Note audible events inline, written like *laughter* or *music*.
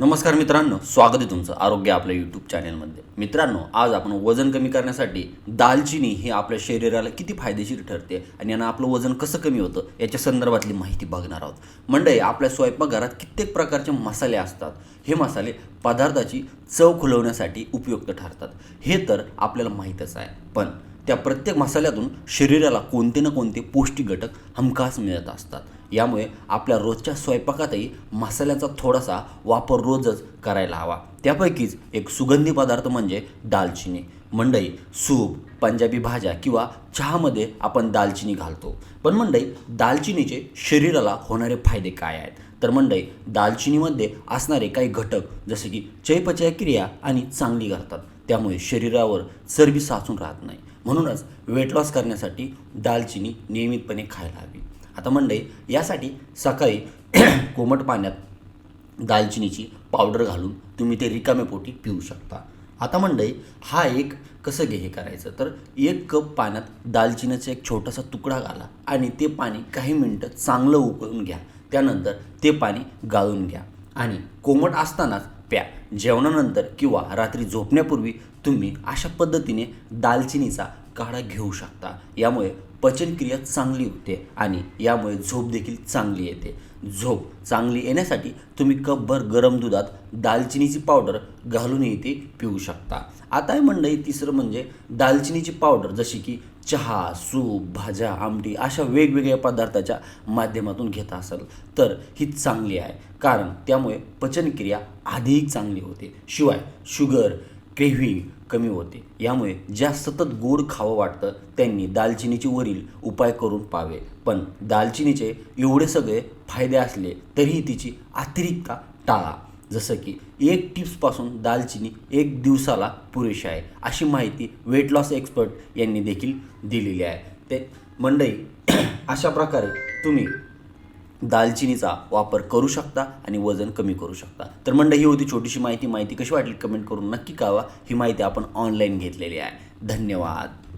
नमस्कार मित्रांनो स्वागत आहे तुमचं आरोग्य आपल्या यूट्यूब चॅनलमध्ये मित्रांनो आज आपण वजन कमी करण्यासाठी दालचिनी ही आपल्या शरीराला किती फायदेशीर ठरते आणि यानं आपलं वजन कसं कमी होतं याच्या संदर्भातली माहिती बघणार आहोत. मंडळी आपल्या स्वयंपाकघरात कित्येक प्रकारचे मसाले असतात. हे मसाले पदार्थाची चव खुलवण्यासाठी उपयुक्त ठरतात. हे तर आपल्याला माहीतच आहे. पण त्या प्रत्येक मसाल्यातून शरीराला कोणते ना कोणते पौष्टिक घटक हमखास मिळत असतात. यामुळे आपल्या रोजच्या स्वयंपाकातही मसाल्याचा थोडासा वापर रोजच करायला हवा. त्यापैकीच एक सुगंधी पदार्थ म्हणजे दालचिनी. मंडई सूप पंजाबी भाज्या किंवा चहामध्ये आपण दालचिनी घालतो. पण मंडई दालचिनीचे शरीराला होणारे फायदे काय आहेत? तर मंडई दालचिनीमध्ये असणारे काही घटक जसे की चयपचय क्रिया आणि चांगली करतात. त्यामुळे शरीरावर चरबी साचून राहत नाही. म्हणूनच वेट लॉस करण्यासाठी दालचिनी नियमितपणे खायला हवी. आता मंडई यासाठी सकाळी *clears throat* कोमट पाण्यात दालचिनीची पावडर घालून तुम्ही ते रिकामे पोटी पिऊ शकता. आता मंडई हा एक कसं घे हे करायचं? तर एक कप पाण्यात दालचिनीचा एक छोटासा तुकडा घाला आणि ते पाणी काही मिनटं चांगलं उकळून घ्या. त्यानंतर ते पाणी गाळून घ्या. आणि कोमट असतानाच प्या जेवणानंतर किंवा रात्री झोपण्यापूर्वी तुम्ही अशा पद्धतीने दालचिनीचा काढा घेऊ शकता. यामुळे पचनक्रिया चांगली होते आणि यामुळे झोप देखील चांगली येते. झोप चांगली येण्यासाठी तुम्ही कपभर गरम दुधात दालचिनीची पावडर घालूनही ती पिऊ शकता. आता आहे मंडळी तिसरं म्हणजे दालचिनीची पावडर जशी की चहा सूप भाज्या आमटी अशा वेगवेगळ्या पदार्थाच्या माध्यमातून घेत असाल तर ही चांगली आहे. कारण त्यामुळे पचनक्रिया अधिक चांगली होते. शिवाय शुगर क्रेव्हिंग कमी होते. यामुळे ज्या सतत गोड खावं वाटतं त्यांनी दालचिनीचे वरील उपाय करून पाहावे. पण दालचिनीचे एवढे सगळे फायदे असले तरीही तिची अतिरिक्त टाळा. जसं की एक टिप्सपासून दालचिनी एक दिवसाला पुरेशी आहे अशी माहिती वेट लॉस एक्सपर्ट यांनी देखील दिलेली आहे. ते मंडई *clears throat* अशा प्रकारे तुम्ही दालचिनीचा वापर करू शकता आणि वजन कमी करू शकता. तर मंडळी ही होती छोटीशी माहिती. माहिती कशी वाटली? कमेंट करून नक्की कळवा. ही माहिती आपण ऑनलाईन घेतलेली आहे. धन्यवाद.